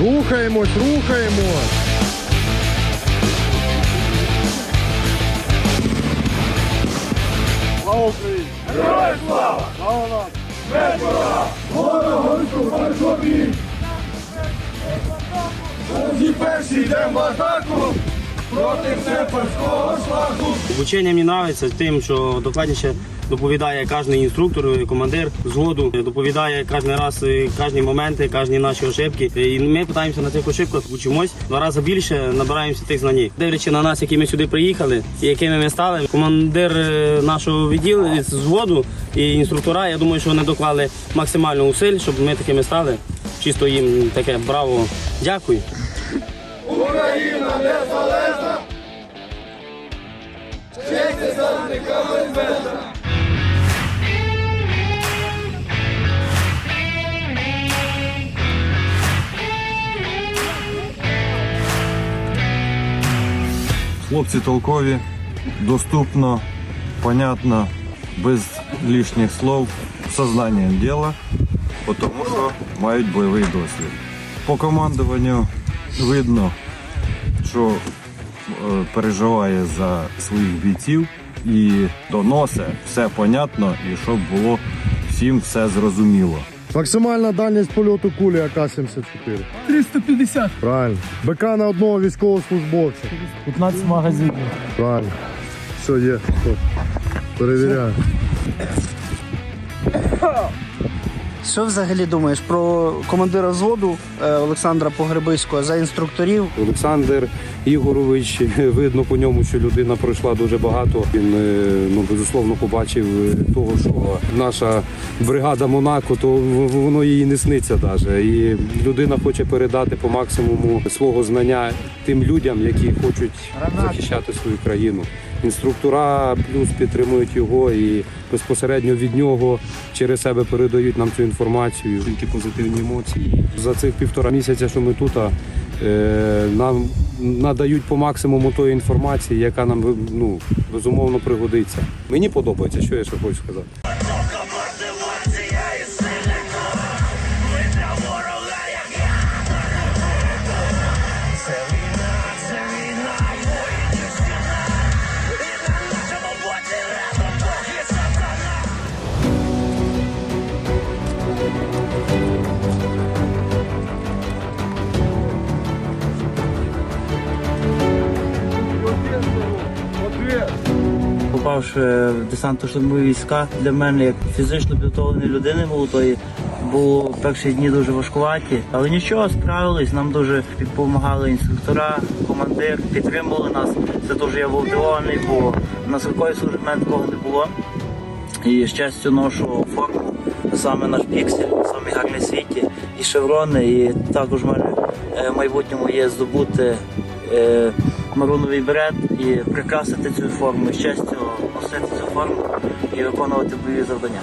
Рухаємось, рухаємось. Слава Україні! Героям слава! Слава нас! Смерть ворога! Ворога горшу, марш! Перші перші йдемо в атаку! Проти сепарського шляху. Обучення мені подобається тим, що докладніше доповідає кожен інструктор, командир згоду, доповідає кожен раз е, кожні моменти, кожні наші ошибки. І ми намагаємося на цих ошибках учимось два рази більше, набираємося тих знань. Дивлячись на нас, які ми сюди приїхали і якими ми стали. Командир е, нашого відділу згоду і інструктора, я думаю, що вони доклали максимально усиль, щоб ми такими стали. Чисто їм таке браво. Дякую. Хлопці толкові, доступно, понятно, без лишніх слов, сознанием діла, тому що мають бойовий досвід. По командуванню видно, що е, переживає за своїх бійців і доносить все понятно і щоб було всім все зрозуміло. Максимальна дальність польоту кулі АК-74. 350, Правильно. БК на одного військовослужбовця. 15 магазинів. Правильно. Все, є. Перевіряю. Що взагалі думаєш про командира взводу е, Олександра Погребиського за інструкторів? Олександр Ігорович, видно по ньому, що людина пройшла дуже багато. Він е, ну безусловно побачив е, того, що наша бригада Монако, то воно їй не сниться навіть. І людина хоче передати по максимуму свого знання тим людям, які хочуть захищати свою країну. Інструктора плюс підтримують його і безпосередньо від нього через себе передають нам цю інформацію. Тільки позитивні емоції. За цих півтора місяця, що ми тут, е, нам надають по максимуму тої інформації, яка нам ну, безумовно пригодиться. Мені подобається, що я ще хочу сказати. Попавши в десантно-штурмові війська, для мене, як фізично підготовленої людини молодої, було перші дні дуже важкуваті. Але нічого, справились. Нам дуже допомагали інструктора, командир, підтримували нас. Це дуже я був здивований, бо на службі в мене такого не було. І щастю ношу форму, саме наш піксель, самий гарний в світі, і шеврони. І також в мене е, в майбутньому є здобути е, маруновий берет і прикрасити цю форму. щастя, носити цю форму і виконувати бойові завдання.